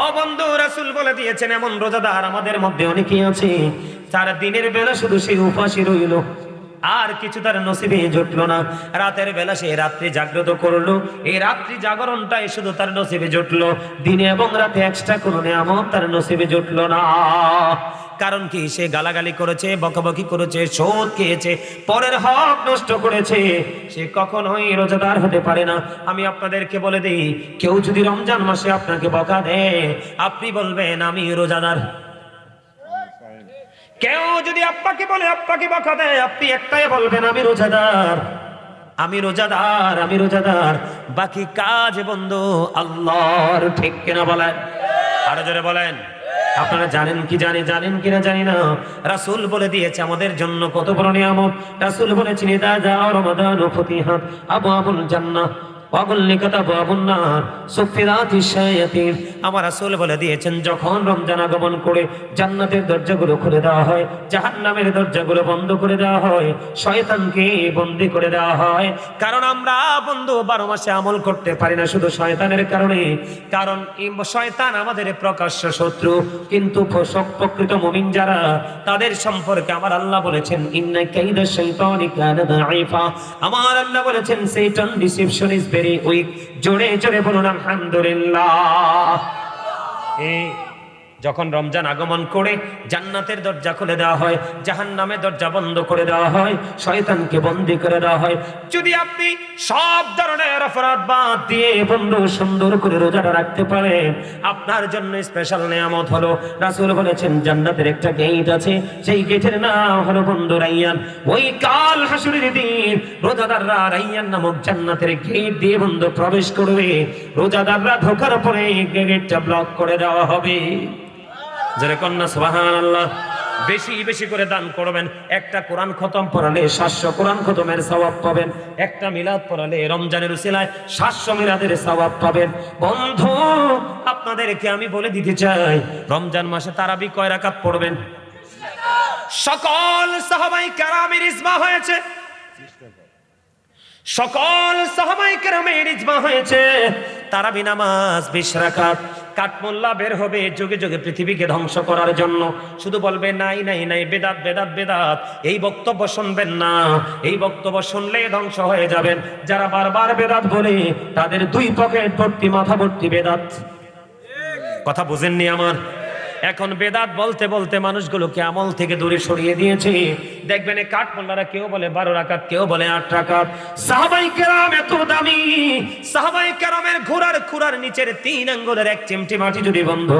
ও বন্ধু, রাসুল বলে দিয়েছেন, এমন রোজাদার আমাদের মধ্যে অনেকেই আছে তার দিনের বেলা শুধু সে উপাসী রইল, আর কিছু তার নসিবে জুটলো না। রাতের বেলা সে রাত্রি জাগ্রত করল, এই রাত্রি জাগরণটাই শুধু তার নসিবে জুটলো। দিনে এবং রাতে এক্সট্রা কোনো নিয়ামত তার নসিবে জুটলো না। কারণ কি? সে গালাগালি করেছে, বকাবকি করেছে শোধ খেয়েছে, পরের হক নষ্ট করেছে। সে কখনোই রোজাদার হতে পারে না। আমি আপনাদেরকে বলে দিই, কেউ যদি রমজান মাসে আপনাকে বকা দেয় আপনি বলবেন, আমি রোজাদার। কেউ যদি আপ্পাকে বলে, আপ্পাকে বকা দেয় আপনি একটাই বলবেন, আমি রোজাদার। আমি রোজাদার আমি রোজাদার। বাকি কাজ বন্ধু, আল্লাহর ঠিক কেনা বলেন? আরও জোরে বলেন। আপনারা জানেন কি জানি, জানেন কিনা জানি না। রাসুল বলে দিয়েছে আমাদের জন্য কত বড় নিয়ামত। রাসুল বলেছেন দাদা রমাদান ফতিহাত আবু আবুল জান্নাহ। আমার রাসূল বলে দিয়েছেন, যখন রমজান আগমন করে জান্নাতের দরজাগুলো খুলে দেওয়া হয়, জাহান্নামের দরজাগুলো বন্ধ করে দেওয়া হয়, শয়তানকে বন্দি করে দেওয়া হয়। কারণ আমরা বন্ধু বারো মাসে আমল করতে পারি না শুধু শয়তানের কারণে, কারণ শয়তান আমাদের প্রকাশ্য শত্রু। কিন্তু প্রকৃত মুমিন যারা, তাদের সম্পর্কে আমার আল্লাহ বলেছেন, ইন্না কাইদা দাঈফা। আমার আল্লাহ বলেছেন Satan deception is very weak জোরে জোরে বলুন আলহামদুলিল্লাহ। যখন রমজান আগমন করে জান্নাতের দরজা খুলে দেওয়া হয়, জাহান্নামের দরজা বন্ধ করে দেওয়া হয়, শয়তানকে বন্দি করে দেওয়া হয়। যদি আপনি সব ধরনের অপরাধ বাদ দিয়ে বন্ধু সুন্দর করে রোজাটা রাখতে পারেন, আপনার জন্য স্পেশাল নিয়ামত হলো, রাসূল বলেছেন, জান্নাতের একটা গেট আছে, সেই গেটের নাম হলো বন্ধু রাইয়ান। ওই কাল হাসুরের দিন রোজাদাররা রাইয়ান নামক জান্নাতের গেট দিয়ে বন্ধু প্রবেশ করবে। রোজাদাররা ঢোকার পরে গেটটা ব্লক করে দেওয়া হবে। যারা কন্যা সুবাহান আল্লাহ বেশি বেশি করে দান করবেন। একটা কোরআন খতম পড়ালে সাতশো কোরআন খতমের সওয়াব পাবেন। একটা মিলাদ পড়ালে রমজানের উসিলায় সাতশো মিলাদের সওয়াব পাবেন। বন্ধু, আপনাদেরকে আমি বলে দিতে চাই, রমজান মাসে তারাবি কয় রাকাত পড়বেন? সকল সাহাবাই কারামের ইজমা হয়েছে। সকল সাহাবাই কেরামের ইজমা হয়েছে। তারাবি নামাজ বিশ রাকাত। কাঠমোল্লা বের হবে যুগে যুগে পৃথিবীকে ধ্বংস করার জন্য। শুধু বলবে, নাই নাই নাই, বেদাত বেদাত বেদাত। এই বক্তব্য শুনবেন না। এই বক্তব্য শুনলে ধ্বংস হয়ে যাবেন। যারা বারবার বেদাত বলে, তাদের দুই পকেট ভর্তি মাথা ভর্তি বেদাত। কথা বুঝেননি আমার? এখন বেদাত বলতে বলতে মানুষগুলোকে আমল থেকে দূরে সরিয়ে দিয়েছে। দেখবেন এই কাঠমোল্লারা কেউ বলে বারো রাকাত, কেউ বলে আট রাকাত। সাহাবাই কেরাম এত দামি। সাহাবাই কেরামের ঘোড়ার খুরার নিচের তিন আঙ্গুলের এক চিমটি মাটি যদি বন্ধ,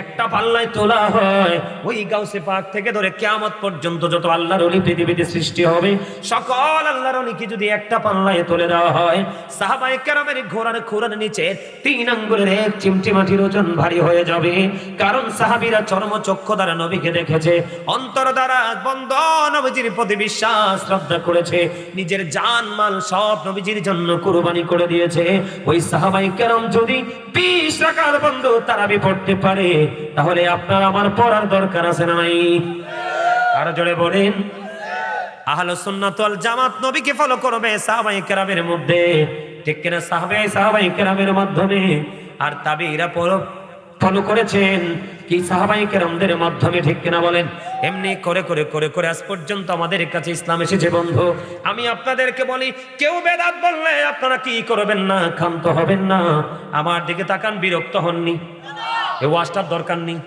একটা পাল্লায় তোলা হয়, ওই গাউসে পাক থেকে ধরে কেয়ামত পর্যন্ত যত আল্লাহর অলি পৃথিবীতে সৃষ্টি হবে, সকল আল্লাহর অলিকে যদি একটা পাল্লায় তুলে দেওয়া হয়, সাহাবাই কেরামের ঘোড়ার খুরার নিচে তিন আঙ্গুলের এক চিমটি মাটির ওজন ভারী হয়ে যাবে। কারণ সাহাবীরা চরম চক্ষু দ্বারা নবীকে দেখেছে, অন্তর দ্বারা বন্ধ নবীজির প্রতি বিশ্বাস শ্রদ্ধা করেছে, নিজের জান, মাল সব নবীজির জন্য কুরবানি করে দিয়েছে। ওই সাহাবাই কেরাম যদি বিশ টাকার বন্ধু তারাবি পড়তে পারে, তাহলে আপনার আমার পড়ার দরকার আছে না নাই? আরও জোরে বলেন। আহলে সুন্নাত ওয়াল জামাত নবীকে ফলো করবে সাহাবাই কেরামের মধ্যে। ঠিক কিনা সাহাবাই সাহাবাই কেরামের মাধ্যমে? আর তাবিরা পর ফলো করেছেন। কি সাহাবাই কেরামদের মাধ্যমে ঠিক কিনা বলেন? এমনি করে করে করে করে আজ পর্যন্ত আমাদের কাছে ইসলাম এসেছে বন্ধু। আমি আপনাদেরকে বলি, কেউ বেদাত বললে আপনারা কি করবেন না, ক্ষান্ত হবেন না। আমার দিকে তাকান, বিরক্ত হননি। এ ওয়াজটার দরকার নেই।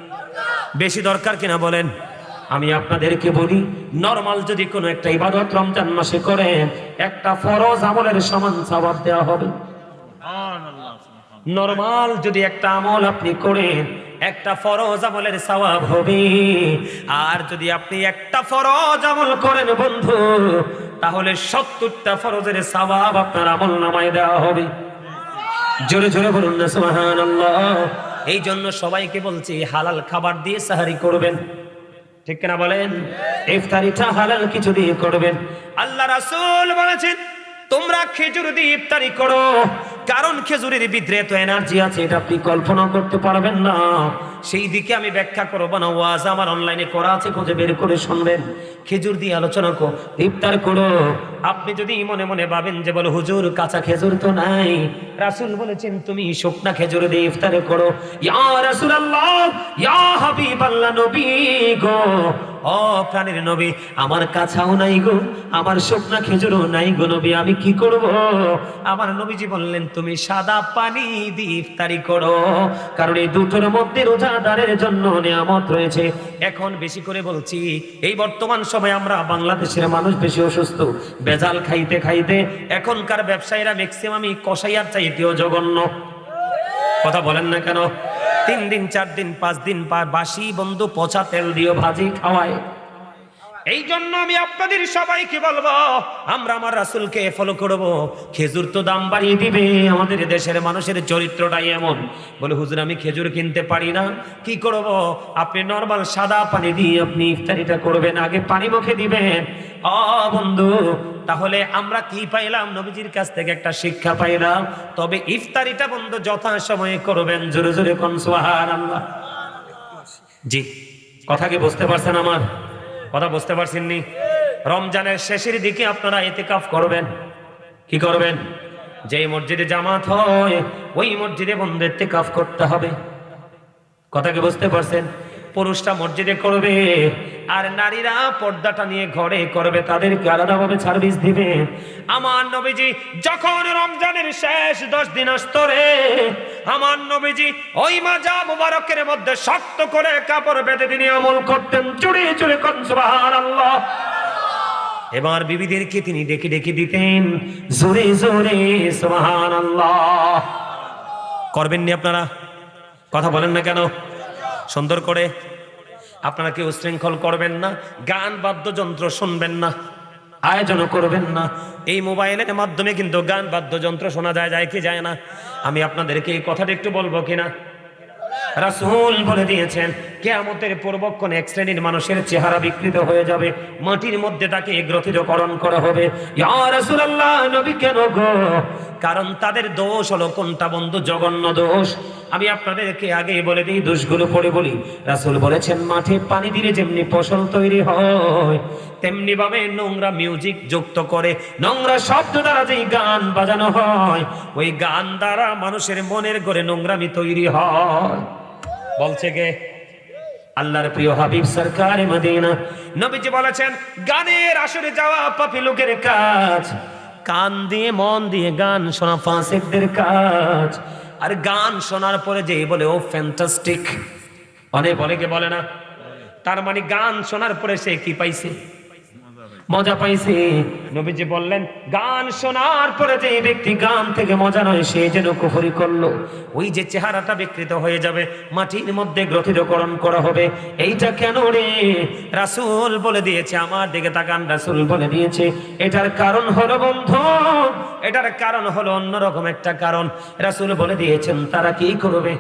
বেশি দরকার কিনা বলেন? আমি আপনাদেরকে বলি, নরমাল যদি কোনো একটা ইবাদত রমজান মাসে করেন, একটা ফরজ আমলের সমান সবাব দেওয়া হবে। নরমাল যদি একটা আমল আপনি করেন, একটা ফরজ আমলের সওয়াব হবে। আর যদি আপনি একটা ফরজ আমল করেন বন্ধু, তাহলে সত্তরটা ফরজের সওয়াব আপনার আমল নামায় দেওয়া হবে। জোরে জোরে বলুন না, সুবহানাল্লাহ। এই জন্য সবাইকে বলছি, হালাল খাবার দিয়ে সাহারি করবেন। ঠিক কিনা বলেন? ইফতারিটা হালাল কিছু দিয়ে করবেন। আল্লাহ রাসূল বলেছেন, তোমরা খেজুর দিয়ে ইফতারি করো। কারণ খেজুরের ভিতরে তো এনার্জি আছে, এটা আপনি কল্পনা করতে পারবেন না। সেই দিকে আমি ব্যাখ্যা করব না, ওয়াজ আমার অনলাইনে করা আছে, খুঁজে বের করে শুনবেন। খেজুর দিয়ে আলোচনা কো ইফতার করো। আপনি যদি মনে মনে ভাবেন যে বলো, হুজুর, কাঁচা খেজুর তো নাই। রাসূল বলেছেন, তুমি শুকনা খেজুর দিয়ে ইফতার করো। ইয়া রাসূলুল্লাহ, ইয়া হাবিবাল্লাহ নবী গো। ও প্রাণের নবী, আমার কাছাও নাই গো, আমার শুকনা খেজুরও নাই গো নবী, আমি কি করব? আমার নবীজি বললেন, তুমি সাদা পানি দিয়ে ইফতারি করো, কারণ এই দুটোর মধ্যে রোজাদারের জন্য নিয়ামত রয়েছে। এখন বেশি করে বলছি, এই বর্তমান সময়ে আমরা বাংলাদেশের মানুষ বেশি অসুস্থ। বেজাল খাইতে খাইতে এখনকার ব্যবসায়ীরা ম্যাক্সিমামই কষাইয়ার চাইতেও জঘন্য। কথা বলেন না কেন? তিন দিন, চার দিন, পাঁচ দিন বাসি বন্ধু পচা তেল দিয়ে ভাজি খাওয়ায়। এই জন্য আমি আপনাদের সবাইকে বলব, আমরা আমার রাসুলকে ফলো করব। খেজুর তো দাম বাড়িয়ে দিবে, আমাদের দেশের মানুষের চরিত্রটাই এমন। বলে, হুজুর, আমি খেজুর কিনতে পারি না। কি করব? আপনি নর্মাল সাদা পানি দিয়ে আপনি ইফতারিটা করবেন, আগে পানি মুখে দিবেন। অ, বন্ধু, তাহলে আমরা কি পাইলাম? নবীজির কাছ থেকে একটা শিক্ষা পাইলাম। তবে ইফতারিটা বন্ধু যথা সময়ে করবেন, জোরে জোরে কোন সুবহানাল্লাহ। জি, কথা কি বুঝতে পারছেন আমার? কথা বুঝতে পারছেন নি রমজানের শেষের দিকে আপনারা এতেকাফ করবেন। কি করবেন? যে মসজিদে জামাত হয়, ওই মসজিদে বন্ধু এতেকাফ করতে হবে। কথা কি বুঝতে পারছেন? পুরুষটা মসজিদে করবে, আর নারীরা পর্দাটা নিয়ে ঘরে করবে, তাদেরকে আলাদাভাবে সার্ভিস দিবে। আমার নবীজি যখন রমজানের শেষ দশ দিন আসতো রে আমার নবীজি ওই মাজা মুবারকের মধ্যে শক্ত করে কাপড় বেঁধে তিনি আমল করতেন চুড়ি চুড়ি কোন সুবহানাল্লাহ। এবার বিবিদেরকে তিনি ডেকে ডেকে দিতেন, জোরে জোরে, সুবহানাল্লাহ। করবেন নি আপনারা? কথা বলেন না কেন? সুন্দর করে। আপনারা কেউ শৃঙ্খল করবেন না, গান, বাদ্যযন্ত্র শুনবেন না আয়োজনও করবেন না। এই মোবাইলের মাধ্যমে কিন্তু গান, বাদ্যযন্ত্র শোনা যায় যায় কি যায় না। আমি আপনাদেরকে এই কথাটা একটু বলব কিনা? রাসূল বলে দিয়েছেন, কেয়ামতের পূর্বক্ষণ এক শ্রেণির মানুষের চেহারা বিকৃত হয়ে যাবে, মাটির মধ্যে তাকে গ্রথিতকরণ করা হবে। কারণ তাদের দোষ হলো কোনটা বন্ধু? জঘন্য দোষ। আমি আপনাদেরকে আগে বলে দিই, দোষগুলো পড়ে বলি। রাসুল বলেছেন, মাঠে পানি দিলে যেমনি ফসল তৈরি হয়, তেমনি ভাবে নোংরা মিউজিক যুক্ত করে, নোংরা শব্দ দ্বারা যেই গান বাজানো হয়, ওই গান দ্বারা মানুষের মনের ঘরে নোংরামি তৈরি হয়। বলছে কে? আল্লাহর প্রিয় হাবিব সরকার মদিনা। নবীজি বলেছেন, গানের আসরে যাওয়া পাপি লোকের কাজ, কান দিয়ে মন দিয়ে গান শোনা ফাঁসেকদের কাজ আর গান শোনার পরে যে বলে, ও ফ্যান্টাস্টিক অনেক অনেকে বলে না। তার মানে গান শোনার পরে সে কি পাইছে? মজা পাইছে। নবীজি বললেন, গান শোনার পরে যে ব্যক্তি গান থেকে মজা নয়, সে যেন কুফরি করল। ওই যে চেহারাটা বিকৃত হয়ে যাবে, মাটির মধ্যে গ্রথিতকরণ করা হবে। এইটা কেন রে? রাসূল বলে দিয়েছে, আমার দিকে তাকান, রাসূল বলে দিয়েছে, এটার কারণ হলো বন্ধু, এটার কারণ হলো অন্যরকম একটা কারণ। রাসূল বলে দিয়েছেন, তারা কি করবে?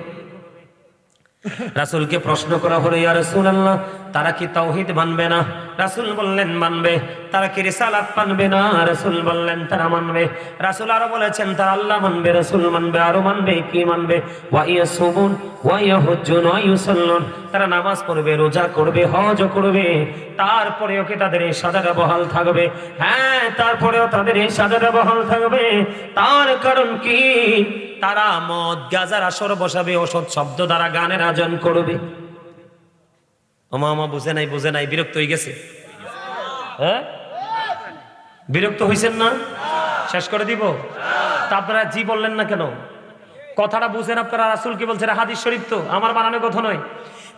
রাসূলকে প্রশ্ন করা হলো, ইয়া রাসূলুল্লাহ তারা কি তাওহীদ মানবে না? রাসূল বললেন, মানবে। তারা কি রিসালাত মানবে না? রাসূল বললেন, তারা মানবে। রাসূল আরও বলেছেন, তারা আল্লাহ মানবে, রাসূল মানবে, আরও মানবে, কি মানবে? ওয়া ইয়াসুমুন, ওয়া ইয়াহুজ্জুন, ওয়া ইউসাল্লুন। তারা নামাজ পড়বে, রোজা করবে, হজ করবে। তারপরেও কি তাদের এই সাজাটা বহাল থাকবে? হ্যাঁ তারপরেও তাদের এই সাজাটা বহাল থাকবে। তার কারণ কি? তারা মদ, গাজার আসর বসাবে, ওষুধ শব্দ দ্বারা গানের আয়োজন করবে। ওমা আমা বুঝে নাই বুঝে নাই, বিরক্ত হয়ে গেছে। হ্যাঁ? বিরক্ত হয়েছেন না? শেষ করে দিব? তা আপনারা জি বললেন না কেন? কথাটা বুঝেন আপনারা, রাসুল কি বলছে হাদিস শরীফ তো, আমার বানানো কথা নয়।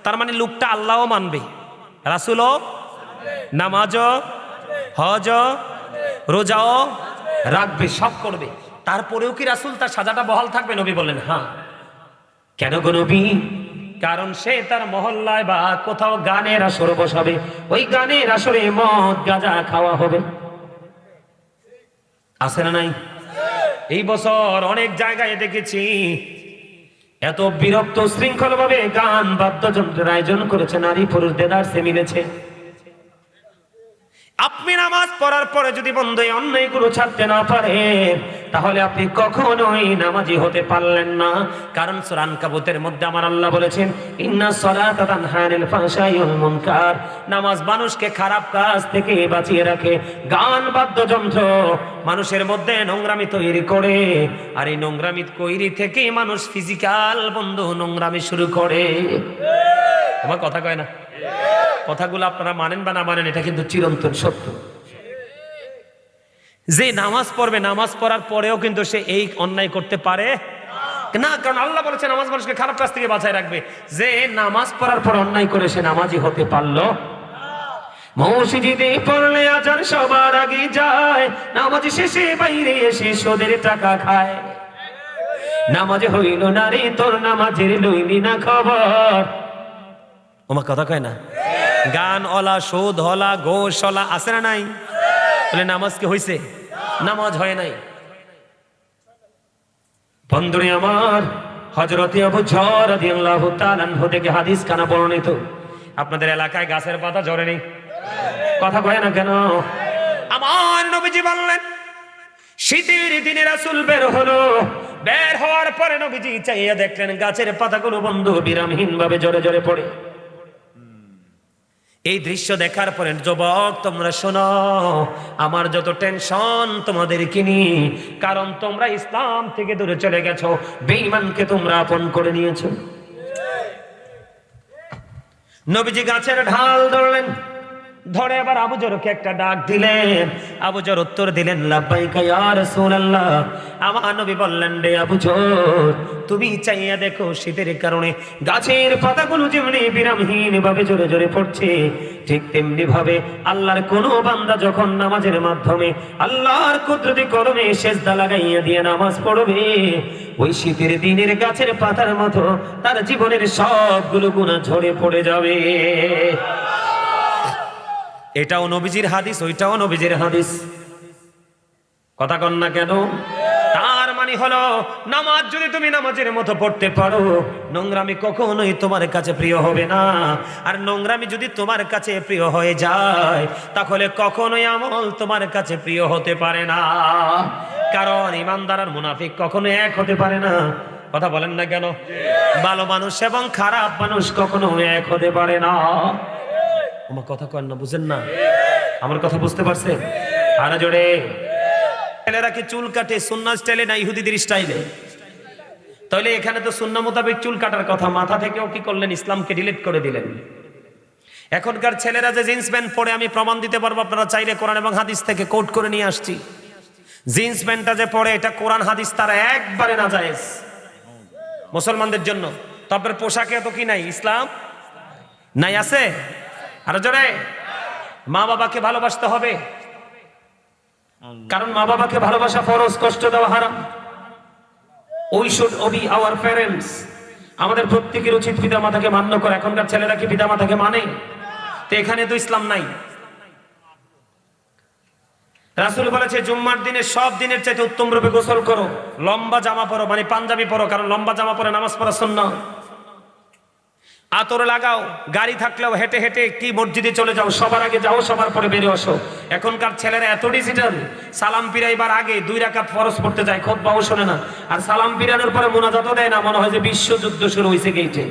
তার মানে লোকটা আল্লাহও মানবে। রাসুলও নামাজও হজ রোজাও রাখবে, সব করবে। তারপরেও কি রাসুল তার সাজাটা বহাল থাকবে? নবী বললেন হ্যাঁ। কেন গো নবী? কারণ সে তার মহল্লায় বা কোথাও গানের আসর বসাবে। ওই গানের আসরে মদ, গাঁজা খাওয়া হবে। আছে না নাই? এই বছর অনেক জায়গায় দেখেছি, এত বিরক্ত শৃঙ্খল ভাবে গান বাদ্যযন্ত্রের আয়োজন করেছে, নারী পুরুষ দেদার সে মিলেছে। আপনি নামাজ পড়ার পরে যদি বন্ধু অন্যায়গুলো ছাড়তে না পারেন তাহলে আপনি কখনোই নামাজি হতে পারলেন না। কারণ সুরান কাবুতের মধ্যে আমার আল্লাহ বলেছেন ইন্না মুনকার। নামাজ মানুষকে খারাপ কাজ থেকে বাঁচিয়ে রাখে গান বাদ্যযন্ত্র মানুষের মধ্যে নোংরামি তৈরি করে। আর এই নোংরামি তৈরি থেকেই মানুষ ফিজিক্যাল বন্ধু নোংরামি শুরু করে। আমার কথা কয় না? কথাগুলো আপনারা মানেন বা না মানেন, এটা কিন্তু চিরন্তন সত্য। যে নামাজ পড়বে, নামাজ পড়ার পরেও কিন্তু সে এই অন্যায় করতে পারে না, কারণ আল্লাহ বলেছে নামাজ মানুষকে খারাপ কাজ থেকে বাঁচায় রাখবে। যে নামাজ পড়ার পর অন্যায় করে সে নামাজি হতে পারল। মসজিদে পড়লে আজান সবার আগে যায়, নামাজ শেষে বাইরে এসে সোদের টাকা খায়। নামাজ হইল না তোর নামাজের লইলি না খবর। ওমা কথা কয় না? গান অলা সুদ হলা গোশ হলা আছে না নাই? বলে নামাজ কি হইছে? নামাজ হয় নাই। বন্ধুরে আমার হজরতে আবু ঝড় রাদিয়াল্লাহু তাআলা থেকে হাদিস কানা বর্ণিত। আপনাদের এলাকায় গাছের পাতা ঝরে নেই কথা কয় না কেন? আমার নবীজি বললেন, শীতের দিনে রাসূল বের হলো। বের হওয়ার পরে নবীজি চাইয়া দেখলেন গাছের পাতাগুলো বন্ধ বিরামহীন ভাবে জোরে জোরে পড়ে। এই দৃশ্য দেখার পরে, যুবক, তোমরা শোনো, আমার যত টেনশন তোমাদের কিনি কারণ তোমরা ইসলাম থেকে দূরে চলে গেছো, বেঈমানকে তোমরা আপন করে নিয়েছো। নবীজি গাছের ঢাল ধরলেন। ধরে আবার আবু একটা ডাক দিলেন। আবু জর উত্তর দিলেন আমার নবী বললেন, রে আবু তুমি চাইয়া দেখো শীতের কারণে গাছের পাতাগুলো যেমনি বিরামহীন ভাবে জোরে জোরে পড়ছে, ঠিক তেমনি ভাবে আল্লাহর কোন বান্দা যখন নামাজের মাধ্যমে আল্লাহর কুদরতি করমে সেজদা লাগাইয়া দিয়ে নামাজ পড়বে, ওই শীতের দিনের গাছের পাতার মতো তার জীবনের সবগুলো গুণা ঝরে পড়ে যাবে। এটাও নবীজির হাদিস, ওইটাও নবীজির হাদিস। কথা কন না কেন? তার মানে হলো, নামাজ যদি তুমি নামাজের মতো পড়তে পারো, নোংরামি কখনোই তোমার কাছে প্রিয় হবে না। আর নোংরামি যদি তোমার কাছে প্রিয় হয়ে যায়, তাহলে কখনোই আমল তোমার কাছে প্রিয় হতে পারে না। কারণ ইমানদার আর মুনাফিক কখনো এক হতে পারে না। কথা বলেন না কেন? ভালো মানুষ এবং খারাপ মানুষ কখনো এক হতে পারে না। আমার কথা কন না, বুঝেন না? আমার কথা বুঝতে পারছে? আরে জোরে। ছেলেরা কি চুল কাটে? সুন্না স্টাইলে না ইহুদিদের স্টাইলে? তাহলে এখানে তো সুন্না মোতাবেক চুল কাটার কথা। মাথা থেকেও কি করলেন? ইসলামকে ডিলিট করে দিলেন। এখনকার ছেলেরা যে জিন্স প্যান্ট পরে আমি প্রমাণ দিতে পারব, আপনারা চাইলে কোরআন এবং হাদিস থেকে কোট করে নিয়ে আসছি। জিন্স প্যান্টটা যে পরে, এটা কোরআন, হাদিস তারা একবারে না জায়েজ মুসলমানদের জন্য। তবে পোশাকে তো কি নাই? ইসলাম নাই আছে? আরও জোরে। মা বাবাকে ভালোবাসতে হবে। কারণ মা বাবাকে ভালোবাসা ফরজ, কষ্ট দেওয়া হারাম। We should obey our parents আমাদের প্রত্যেকের উচিত পিতা মাতাকে মান্য করা। এখনকার ছেলেরা কি পিতা মাতাকে মানে? তো এখানে তো ইসলাম নাই। রাসুল বলেছে, জুম্মার দিনে সব দিনের চাইতে উত্তম রূপে গোসল করো। লম্বা জামা পরো মানে পাঞ্জাবি পরো, কারণ লম্বা জামা পরে নামাজ পড়া সুন্নাহ আতর লাগাও, গাড়ি থাকলেও হেঁটে হেঁটে কি মসজিদে চলে যাও, সবার আগে যাও, সবার পরে বেরিয়ে আসো। এখনকার ছেলেরা এত ডিজিটাল সালাম পিরাইবার আগে দুই রাকাত ফরজ পড়তে যায় খোদ বাবু শোনে না। আর সালাম পিরানোর পরে মোনাজাতও দেয় না, মনে হয় যে বিশ্বযুদ্ধ শুরু হয়েছে গেইটে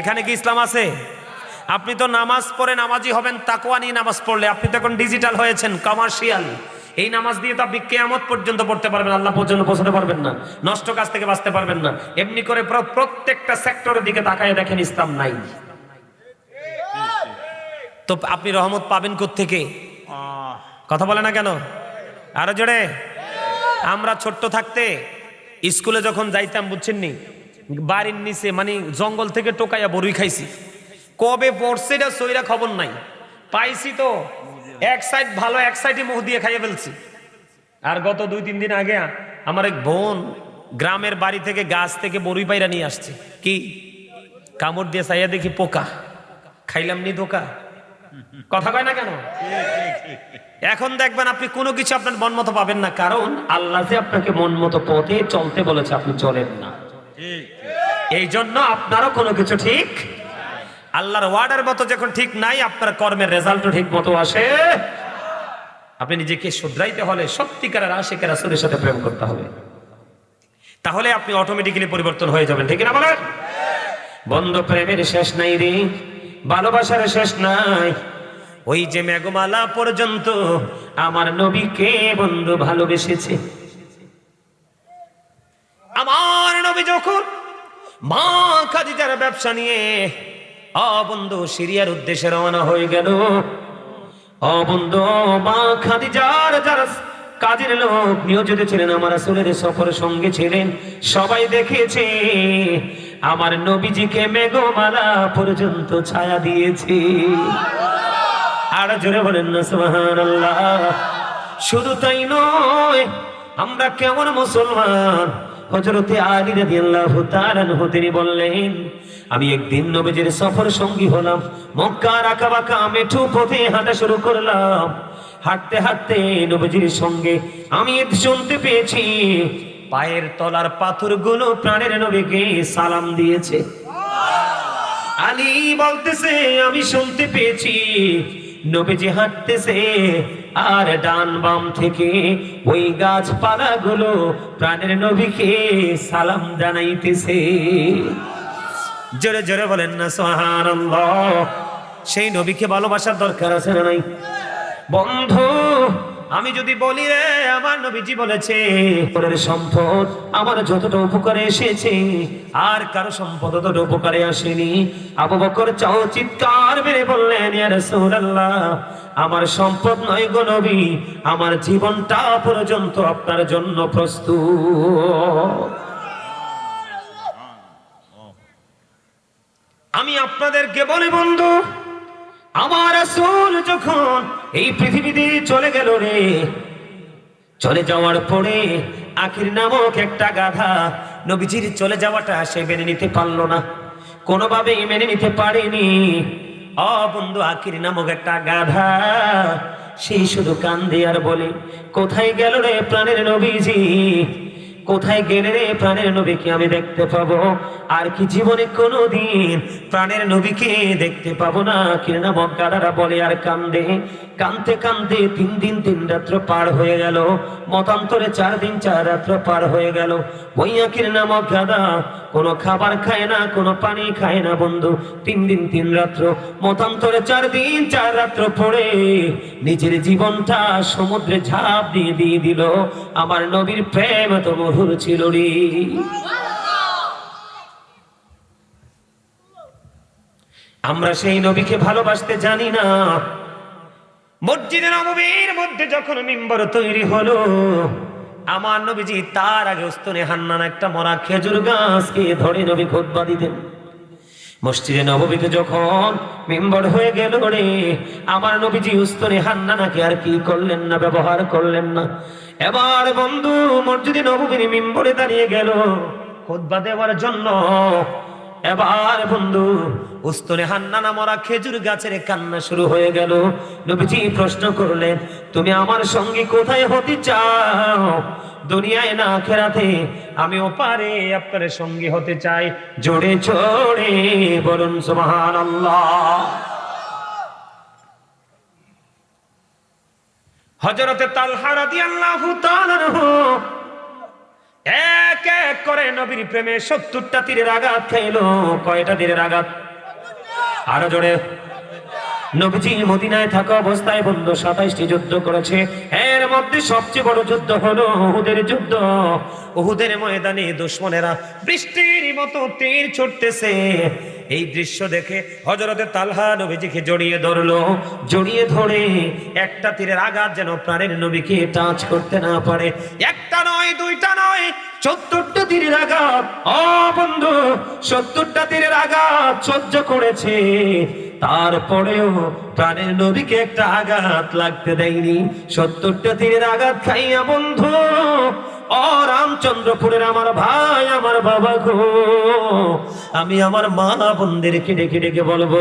এখানে কি ইসলাম আছে? আপনি তো নামাজ পড়ে নামাজি হবেন তাকুয়া নিয়ে নামাজ পড়লে। আপনি তো এখন ডিজিটাল হয়েছেন কমার্শিয়াল এই নামাজ দিয়ে তো আপনি কেয়ামত পর্যন্ত পড়তে পারবেন, আল্লাহ পর্যন্ত পৌঁছাতে পারবেন না। নষ্ট কাজ থেকে বাঁচতে পারবেন না। এমনি করে প্রত্যেকটা সেক্টরের দিকে তাকায় দেখেন ইসলাম নাই। তো আপনি রহমত পাবেন থেকে কথা বলে না কেন? আরও জোরে। আমরা ছোট্ট থাকতে স্কুলে যখন যাইতাম, বুঝছেন নি? বাড়ির নিচে মানে জঙ্গল থেকে টোকাইয়া বড়ুই খাইছি। কবে পড়ছে এটা সইরা খবর নাই। পাইছি তো। এক সাইড ভালো এক সাইডে মুখ দিয়ে খাইয়ে ফেলছি। আর গত দুই তিন দিন আগে আমার এক বোন গ্রামের বাড়ি থেকে গাছ থেকে বড়ুই পাইরা নিয়ে আসছে। কি? কামড় দিয়ে চাইয়া দেখি পোকা। খাইলাম নি ধোকা? কথা কয় না কেন? এখন দেখবেন আপনি কোনো কিছু আপনার মন মতো পাবেন না কারণ আল্লাহ যে আপনাকে মন মতো পথে চলতে বলেছে আপনি চলেন না। এই জন্য আপনারও কোনো কিছু ঠিক আল্লাহর ওয়ার্ডের মতো যখন ঠিক নাই, আপনার কর্মের রেজাল্টও ঠিক মতো আসে। আপনি নিজেকে শুধরাইতে হলে সত্যিকারের আশেকের রাসূলের সাথে প্রেম করতে হবে। তাহলে আপনি অটোমেটিক্যালি পরিবর্তন হয়ে যাবেন, ঠিক না বলেন? বন্ধ, প্রেমের শেষ নাই রে, ভালোবাসার শেষ নাই। ওই যে মেঘমালা পর্যন্ত আমার নবীকে বন্ধু ভালোবেসেছে। আমার নবী যখন মা খাদিজার ব্যবসা নিয়ে অবন্ধু সিরিয়ার উদ্দেশ্যে রওনা হয়ে গেল। অবন্ধু মা খাদিজার যারা কাজের লোক, নিয়োজিত ছিলেন, আমার আসলের সফর সঙ্গে ছিলেন। সবাই দেখেছে, আমার নবীজিকে মেঘমালা পর্যন্ত ছায়া দিয়েছে। আর জোরে বলেন না, সুবহানাল্লাহ। শুধু তাই নয়, আমরা কেমন মুসলমান হজরতে আলী রাদিয়াল্লাহু তাআলা আনহু তিনি বললেন, আমি একদিন নবীজির সফর সঙ্গী হলাম, মক্কার আঁকাবাঁকা মেঠু পথে হাঁটা শুরু করলাম। হাঁটতে হাঁটতে নবীজির সঙ্গে আমি শুনতে পেয়েছি। পায়ের তলার পাথরগুলো প্রাণের নবীকে সালাম দিয়েছে। আলী বলতেছে, আমি শুনতে পেয়েছি। নবীজি হাঁটতেছে আর ডান বাম থেকে ওই গাছপালা গুলো প্রাণের নবীকে সালাম জানাইতেছে। জোরে জোরে বলেন না সোহান সেই নবীকে ভালোবাসার দরকার আছে না নাই? বন্ধু আমি যদি বলি রে, আমার নবীজি বলেছে, পরের সম্পদ আমার যতটা উপকারে এসেছে, আর কারও সম্পদ ততটা উপকারে আসেনি। আবু বকর চাও চিৎকার মেরে বললেন, ইয়া রাসূলুল্লাহ, আমার সম্পদ নয় গো নবী, আমার জীবনটা পর্যন্ত আপনার জন্য প্রস্তুত। আমি আপনাদেরকে বলি, বন্ধু আমার আসল যখন এই পৃথিবীতে চলে গেল রে, চলে যাওয়ার পরে আখির নামক একটা গাধা নবীজির চলে যাওয়াটা সে মেনে নিতে পারল না। কোনোভাবেই মেনে নিতে পারেনি। অ বন্ধু, আখির নামক একটা গাধা সেই শুধু কান্দে আর বলে, কোথায় গেল রে প্রাণের নবীজি? কোথায় গেলে রে প্রাণের নবীকে আমি দেখতে পাবো? আর কি জীবনে কোনো দিন প্রাণের নবীকে দেখতে পাবো না? কিনা মক্কাদারা বলে, আর কান্দে। কানতে কানতে তিন দিন তিন রাত্র পার হয়ে গেল। মতান্তরে চার দিন চার রাত্র পার হয়ে গেল। বইয়াকির নামক গাদা কোনো খাবার খায় না, কোনো পানি খায় না বন্ধু। তিন দিন তিন রাত্র, মতান্তরে চার দিন চার রাত্র পড়ে নিজের জীবনটা সমুদ্রে ঝাঁপ দিয়ে দিয়ে দিল। আমার নবীর প্রেম তো মধুর ছিল রে আমরা সেই নবীকে ভালোবাসতে জানি না। মসজিদে নবীর মধ্যে যখন মিম্বর তৈরি হলো, আমার নবীজি তার আগে উস্তনে হান্নান একটা মরা খেজুর গাছকে ধরে নবী খোদবা দিতেন। মসজিদে নববীতে যখন মেম্বার হয়ে গেল রে, আমার নবীজি উস্তনে হান্নানাকে আর কি করলেন না, ব্যবহার করলেন না। এবার বন্ধু মসজিদে নববীর মেম্বরে দাঁড়িয়ে গেল। খোদবা দেওয়ার জন্য। এবার বন্ধু উস্তনে হান্নানা মরা খেজুর গাছের কান্না শুরু হয়ে গেল। নবীজি প্রশ্ন করলেন, তুমি আমার সঙ্গে কোথায় হতে চাও? দুনিয়ায় না খেরাতে আমি ওপারে আপনার সঙ্গী হতে চাই। জোরে জোরে বলুন, সুবহানাল্লাহ। হযরতে তালহা রাদি আল্লাহ এক এক করে নবীর প্রেমে সত্তরটা তীরের আঘাত খেলো কয়টা তীরের আঘাত? আরও জোরে। নবীজি মদিনায় থাকা অবস্থায় বন্ধু সাতাইশটি যুদ্ধ করেছে। এর মধ্যে সবচেয়ে বড় যুদ্ধ হলো উহুদের যুদ্ধ। উহুদের ময়দানে দুশ্মনেরা বৃষ্টির মতো তীর ছুটতেছে। এই দৃশ্য দেখে হজরতে তালহা নবীজিকে জড়িয়ে ধরলো। জড়িয়ে ধরে একটা তীরের আঘাত যেন প্রাণের নবীকে টাচ করতে না পারে। একটা নয়, দুইটা নয় সত্তরটা তীরের আঘাত। ও বন্ধু সত্তরটা তীরের আঘাত সহ্য করেছে। তারপরেও প্রাণের নবীকে একটা আঘাত লাগতে দেয়নি। সত্তরটা তীরের আঘাত খাইয়া বন্ধু ও রামচন্দ্রপুরের আমার ভাই, আমার বাবা গো। আমি আমার মা বোনদেরকে ডেকে ডেকে বলব,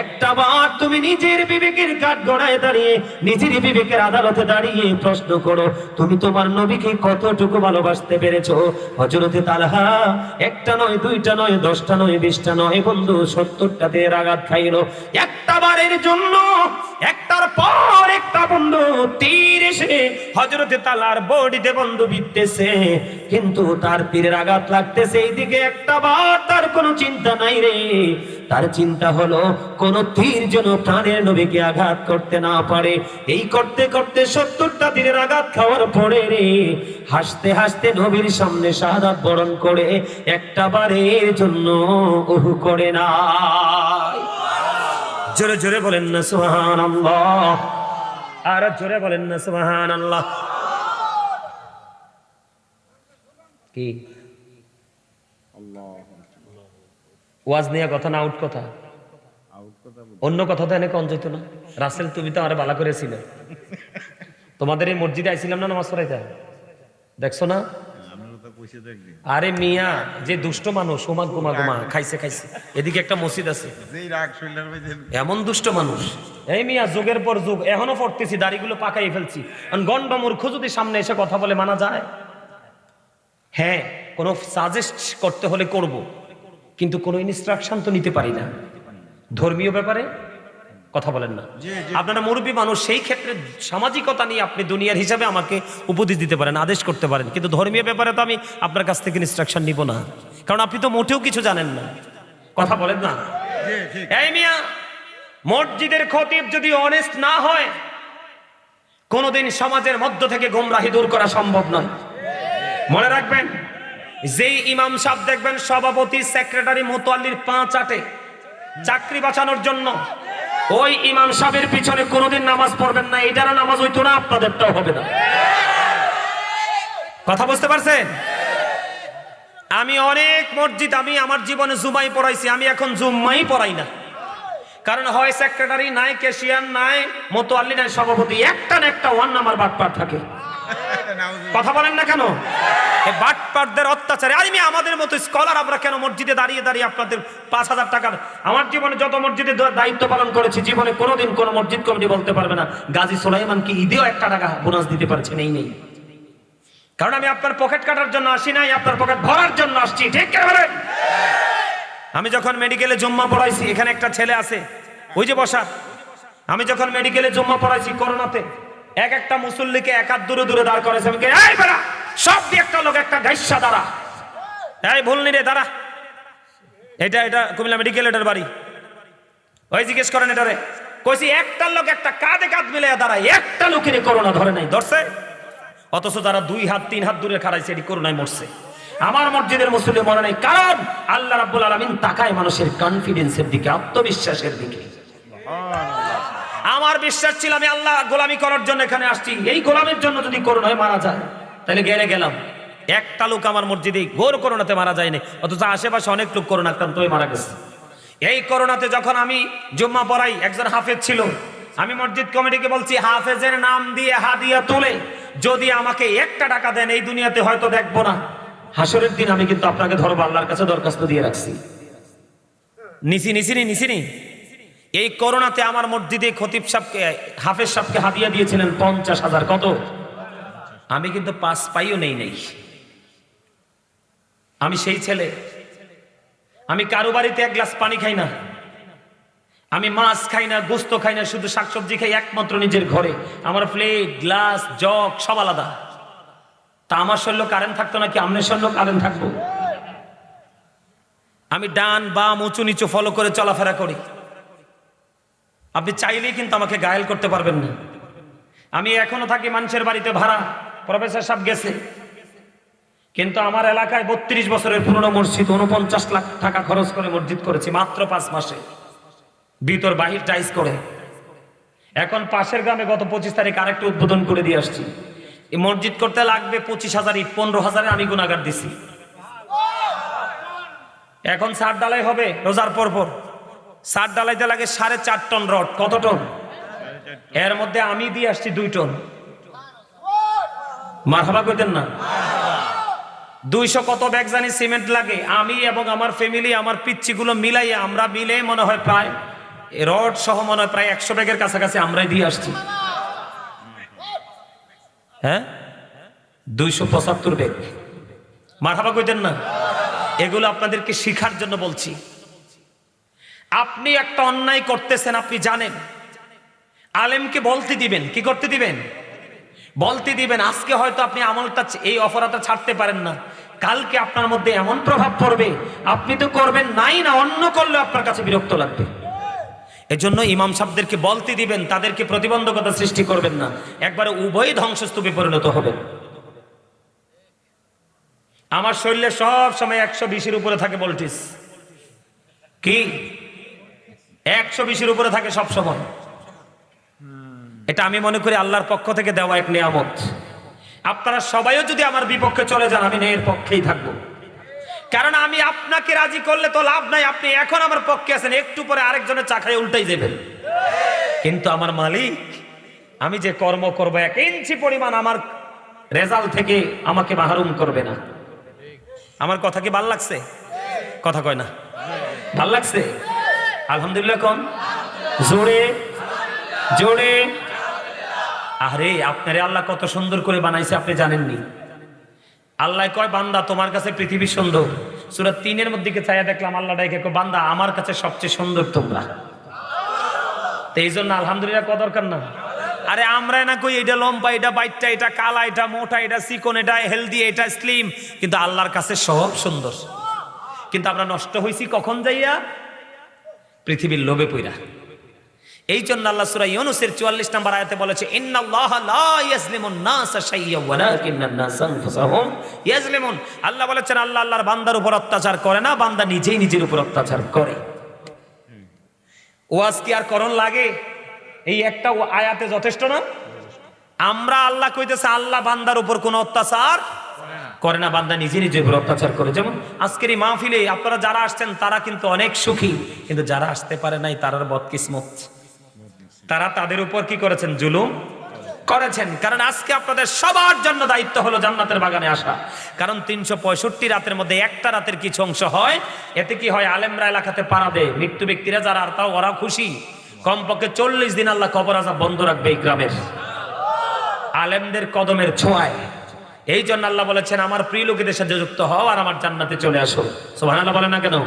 একটা বার তুমি নিজের বিবেকের কাঠ গড়ায় দাঁড়িয়ে, নিজের বিবেকের আদালতে দাঁড়িয়ে প্রশ্ন করো, তুমি তোমার নবীকে কতটুকু ভালোবাসতে পেরেছ? হজরতে তালহা, একটা নয়, দুইটা নয়, দশটা নয়, বিশটা নয়, বন্ধু সত্তরটা দিয়ে আঘাত খাইলো। একটা বারের জন্য, একটার পর একটা বন্ধু, তীর এসে হজরতে তালার বডিতে বন্ধু বিদ্তেছে কিন্তু তার তীরের আঘাত লাগতেছে এইদিকে একটা বার, তার কোনো চিন্তা নাই রে। তার চিন্তা হলো, কোন তীর যেন প্রাণের নবীকে আঘাত করতে না পারে। এই করতে করতে সত্তরটা তীরের আঘাত খাওয়ার পরে রে, হাসতে হাসতে নবীর সামনে শাহাদাত বরণ করে একটা বারের জন্য উহু করে না। জোরে জোরে বলেন না সুহান আর জোরে বলেন না সুহান আল্লাহ কি? ওয়াজ নিয়ে কথা না আউট কথা? অন্য কথা তো এনে কন যেত না। রাসেল তুমি তো আমার বালা করেছিল তোমাদের এই মসজিদে আইছিলাম না নামাজ পড়াইতে? দেখছ না? আরে মিয়া যে দুষ্ট মানুষ ওমা গোমা গোমা খাইছে খাইছে। এদিকে একটা মসজিদ আছে। এমন দুষ্ট মানুষ। এই মিয়া যুগের পর যুগ এখনও পড়তেছি দাড়িগুলো পাকাই ফেলছি। কারণ গন্ড মূর্খ যদি সামনে এসে কথা বলে মানা যায়? হ্যাঁ কোনো সাজেস্ট করতে হলে করব। কিন্তু কোনো ইনস্ট্রাকশন তো নিতে পারি না। ধর্মীয় ব্যাপারে কথা বলেন না। আপনারা মুরব্বী মানুষ সেই ক্ষেত্রে সামাজিকতা নিয়ে আপনি দুনিয়ার হিসাবে আমাকে উপদেশ দিতে পারেন আদেশ করতে পারেন। কিন্তু ধর্মীয় ব্যাপারে তো আমি আপনার কাছ থেকে ইনস্ট্রাকশন নিব না। কারণ আপনি তো মোটেও কিছু জানেন না। কথা বলেন না। এই মিয়া মসজিদের খতিব যদি অনেস্ট না হয় কোনোদিন সমাজের মধ্য থেকে গোমরাহি দূর করা সম্ভব নয়। মনে রাখবেন, যেই ইমাম সাহেব দেখবেন সভাপতি, সেক্রেটারি মোতোয়াল্লির পাঁচ আটে চাকরি বাঁচানোর জন্য, ওই ইমাম সাহেবের পিছনে কোনোদিন নামাজ পড়বেন না। এটারও নামাজ হইতো না, আপনাদেরটাও হবে না। কথা বুঝতে পারছেন? আমি অনেক মসজিদ, আমি আমার জীবনে জুমাই পড়াইছি, আমি এখন জুম্মাই পড়াই না। কারণ হয় সেক্রেটারি, নাই ক্যাশিয়ার নাই মোতোয়াল্লি নাই সভাপতি, একটা না একটা ওয়ান নাম্বার বাটপার থাকে। কথা বলেন না কেন? এই বাটপারদের অত্যাচারে। আমি আমাদের মতো স্কলার আমরা কেন মসজিদে দাঁড়িয়ে দাঁড়িয়ে আপনাদের পাঁচ হাজার টাকার আমার জীবনে যত মসজিদে দায়িত্ব পালন করেছি, জীবনে কোনোদিন কোনো মসজিদ কমিটি বলতে পারবে না। গাজী সোলাইমান কি ঈদেও একটা টাকা বোনাস দিতে পারছে নেই নেই। কারণ আমি আপনার পকেট কাটার জন্য আসি নাই, আপনার পকেট ভরার জন্য আসছি। ঠিক আমি যখন মেডিকেলে জম্মা পড়াইছি, এখানে একটা ছেলে আছে, ওই যে বসা আমি যখন মেডিকেলে জম্মা পড়াইছি, করোনাতে এক একটা মুসল্লিকে এক হাত দূরে দূরে দাঁড় করেছে। এই বেড়া, সব দিয়ে একটা লোক, একটা গাইসা দাঁড়া। এই ভুলনি রে, দাঁড়া। এটা এটা কুমিল্লা মেডিকেল এটার বাড়ি। ওই জিজ্ঞেস করেন এটারে। কইছি, একটা লোক, একটা কাঁধে কাঁধ মিলে দাঁড়ায়, একটা লোকের করোনা ধরে নাই, ধরছে? অথচ তারা দুই হাত, তিন হাত দূরে খাড়াইছে, এটি করোনায় মরছে। আমার মসজিদের মুসলিম মনে নেই, কারণ আল্লাহ রাব্বুল আলামিন তাকায় মানুষের কনফিডেন্সের দিকে, আত্মবিশ্বাসের দিকে। আমার বিশ্বাস ছিল আমি আল্লাহ গোলামি করার জন্য এখানে আসছি। এই গোলামের জন্য যদি করোনায় মারা যায়, তাহলে গেলে গেলাম। একটা লোক আমার মসজিদে ঘোর করোনাতে মারা যায়নি, অথচ আশেপাশে অনেক লোক করোনা আক্রান্ত হয়ে মারা গেছে। এই করোনাতে যখন আমি জুম্মা পড়াই, একজন হাফেজ ছিল, আমি মসজিদ কমিটিকে বলছি, হাফেজের নাম দিয়ে হাদিয়া তুলে, যদি আমাকে একটা টাকা দেন, এই দুনিয়াতে হয়তো দেখব না। হাসরের দিন আমি কিন্তু আপনাকে ধরবো আল্লাহর কাছে দরখাস্ত দিয়ে রাখছি। নিসি নিসিনি নিসিনি এই করোনাতে আমার মসজিদে খতিব সাহকে হাফেজ সাহকে হাদিয়া দিয়েছিলেন পঞ্চাশ হাজার। কত? আমি কিন্তু পাস পাইও নেই নেই। আমি সেই ছেলে। আমি কারও বাড়িতে এক গ্লাস পানি খাই না। আমি মাছ খাই না, গোস্ত খাই না, শুধু শাকসবজি খাই একমাত্র নিজের ঘরে। আমার প্লেট, গ্লাস, জগ, সব আলাদা। তা আমার শরীর কারেন্ট থাকতো নাকি? আমনের শরীর কারেন্ট থাকব? আমি ডান, বাম, উঁচু, নিচু ফলো করে চলাফেরা করি। আপনি চাইলেই কিন্তু আমাকে গায়েল করতে পারবেন না। আমি এখনও থাকি মানুষের বাড়িতে ভাড়া। প্রফেসর সাহেব গেছে। কিন্তু আমার এলাকায় বত্রিশ বছরের পুরনো মসজিদ, উনপঞ্চাশ লাখ টাকা খরচ করে মসজিদ করেছি, মাত্র পাঁচ মাসে। ভিতর বাহির টাইস করে। এখন পাশের গ্রামে গত পঁচিশ তারিখ আরেকটা উদ্বোধন করে দিয়ে আসছি। এই মসজিদ করতে লাগবে পঁচিশ হাজার পনেরো হাজারে আমি গুণাগার দিছি। এখন সার ডালাই হবে, রোজার পর পর। সার ডালাইতে লাগে সাড়ে চার টন রড। কত টন? এর মধ্যে আমি দিয়ে আসছি দুই টন। মারহাবা কইতেন না? দুইশো কত ব্যাগ জানি সিমেন্ট লাগে। আমি এবং আমার ফ্যামিলি, আমার পিচ্ছিগুলো মিলাই আমরা মিলে মনে হয় প্রায় রড সহ মনে হয় প্রায় একশো ব্যাগের কাছাকাছি আমরাই দিয়ে আসছি। হ্যাঁ? দুইশো পঁচাত্তর ব্যাগ। মারহাবা কইতেন না? এগুলো আপনাদেরকে শিখার জন্য বলছি। আপনি একটা অন্যায় করতেছেন, আপনি জানেন। আলেমকে বলতে দিবেন, কি করতে দিবেন? বলতে দিবেন, আজকে হয়তো আপনি আমলটা এই অপরাধটা ছাড়তে পারেন না। কালকে আপনার মধ্যে এমন প্রভাব পড়বে, আপনি তো করবেন নাই না, অন্য করলে আপনার কাছে বিরক্ত লাগবে। এজন্য ইমাম সাহেবদেরকে বলতে দিবেন, তাদেরকে প্রতিবন্ধকতা সৃষ্টি করবেন না। একবারে উভয় ধ্বংসস্তূপে পরিণত হবে। আমার শরীরে সব সময় একশো বিশের উপরে থাকে বলটিস। কি? একশো বিশের উপরে থাকে সব সময়। এটা আমি মনে করি আল্লাহর পক্ষ থেকে দেওয়া এক নিয়ামত। আপনারা সবাইও যদি আমার বিপক্ষে চলে যান, আমি এর পক্ষেই থাকব। কারণ আমি আপনাকে রাজি করলে তো লাভ নাই, আপনি এখন আমার পক্ষে আছেন, একটু পরে আরেকজনের চাকায় উল্টাই দেবেন। কিন্তু আমার মালিক, আমি যে কর্ম করব এক ইঞ্চি পরিমাণ আমার রেজাল্ট থেকে আমাকে মাহরুম করবে না। আমার কথা কি ভালো লাগছে? কথা কয় না। ভালো লাগছে? আলহামদুলিল্লাহ কন জোরে জোরে। আরে, আপনারে আল্লাহ কত সুন্দর করে বানাইছে, আপনি জানেননি? আল্লাহ কয়, বান্দা, তোমার কাছে পৃথিবী সুন্দর। সুরাত তিনের মধ্যে চাইয়া দেখলাম, আল্লাহ ডাইকে বান্দা, আমার কাছে সবচেয়ে সুন্দর তোমরা। তো এই জন্য আলহামদুলিল্লাহ কত দরকার না। আরে আমরা না কই, এটা লম্বা, এটা বাইটটা, এটা কালা, এটা মোটা, এটা চিকন, এটা হেলদি এটা স্লিম কিন্তু আল্লাহর কাছে সব সুন্দর। কিন্তু আমরা নষ্ট হয়েছি কখন যাইয়া? পৃথিবীর লোভে পইরা। এই জন্য আল্লাহ সূরা ইউনূসের 44 নম্বর আয়াতে বলেছে আল্লাহ বলেছেন, আল্লাহ আল্লাহর বান্দার উপর অত্যাচার করে না, বান্দা নিজেই নিজের উপর অত্যাচার করে। ওয়াজ কি আর করণ লাগে? এই একটা আয়াতে যথেষ্ট না? আমরা আল্লাহ কইতেছে, আল্লাহ বান্দার উপর কোনো অত্যাচার করে না, বান্দা নিজে নিজে উপর অত্যাচার করে। যেমন আজকের এই মাহফিলে আপনারা যারা আসছেন, তারা কিন্তু অনেক সুখী। কিন্তু যারা আসতে পারে নাই, তারার বদকিসমত। তারা তাদের উপর কি করেছেন? জুলুম করেছেন। কারণ আজকে আপনাদের সবার জন্য দায়িত্ব হলো জান্নাতের বাগানে আসা। কারণ তিনশো পঁয়ষট্টি রাতের মধ্যে একটা রাতের কিছু অংশ হয়। এতে কি হয়? আলেমরা এলাকাতে পাড়া দেয়। মৃত্যু ব্যক্তিরা যারা, আর তাও ওরা খুশি। কমপক্ষে চল্লিশ দিন আল্লাহ কবর আজাব বন্ধ রাখবে এই গ্রামের। আলেমদের কদমের ছোঁয়ায়। এই জন্য আল্লাহ বলেছেন, আমার প্রিয় লোকেদের সাথে যুক্ত হও আর আমার জান্নাতে চলে আসো। সোহান আল্লাহ বলে না কেন?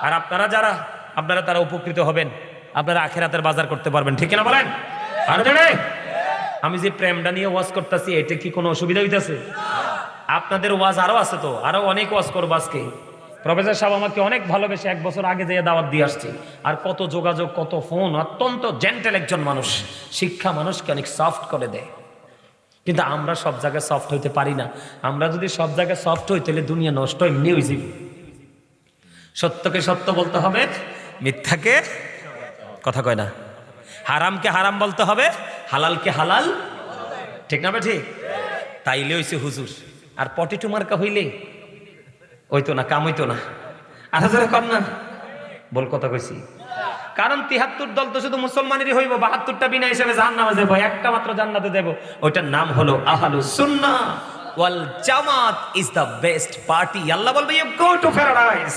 আর আপনারা যারা, আপনারা তারা উপকৃত হবেন। আপনারা আখেরাতের বাজার করতে পারবেন। ঠিক না বলেন? আর আমি যে প্রেমটা নিয়ে ওয়াজ করতেছি এটা কি কোনো অসুবিধা হইতেছে? আপনাদের ওয়াজ আরও আছে তো, আরও অনেক ওয়াজ করব আজকে। প্রফেসর সাহেব আমাকে অনেক ভালোবেসে এক বছর আগে যেয়ে দাওয়াত দিয়ে আসছে। আর কত যোগাযোগ, কত ফোন, অত্যন্ত জেন্টেল একজন মানুষ। শিক্ষা মানুষকে অনেক সফট করে দেয়। কিন্তু আমরা সব জায়গায় সফট হইতে পারি না। আমরা যদি সব জায়গায় সফট হই, তাহলে দুনিয়া নষ্ট এমনি হয়ে যাবে। সত্যকে সত্য বলতে হবে, মিথ্যাকে কথা কয় না। হারামকে হারাম বলতে হবে, হালালকে হালাল। ঠিক না ঠিক তাইলে হইছে হুজুর। আর পটেটো মার্কা হইলে ওই তো না, কাম হইতো না। আর হাজারে কর না, বল কথা কইছি। কারণ তিহাত্তর দল তো শুধু মুসলমানেরই হইব, বাহাত্তরটা বিনা হিসেবে জাহান্নামে দেবো একটা মাত্র জান্নাতে দেব ওইটার নাম হলো Ahlu Sunna wal Jamaat is the best party. আল্লাহ বলবে ইউ গো টু প্যারাডাইস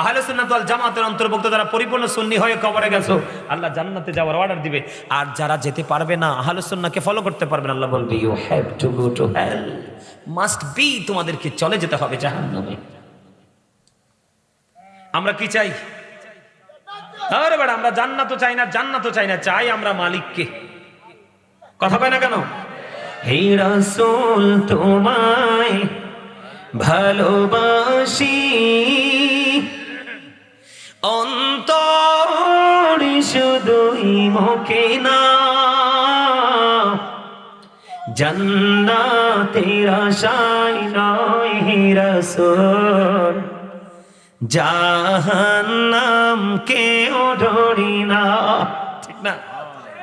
আহলে সুন্নাত ওয়াল জামাতের অন্তর্ভুক্ত, যারা পরিপূর্ণ সুন্নি হয়ে কবরে গেছো, আল্লাহ জান্নাতে যাওয়ার অর্ডার দিবে। আর যারা যেতে পারবে না আহলে সুন্নাহকে ফলো করতে পারবে না, আল্লাহ বলবে you have to go to hell must be তোমাদেরকে চলে যেতে হবে জাহান্নামে. আমরা কি চাই? আরে বেড়া আমরা জান্নাতও চাই না জান্নাতও চাই না, চাই আমরা মালিককে। কথা কয় না কেন? হে রাসূল, তোমায় ভালোবাসি। অন্তর শুধুই মুখে না জান্নাতের আশায় নয় হে রাসূল। জাহান্নাম কেউ ধরি না।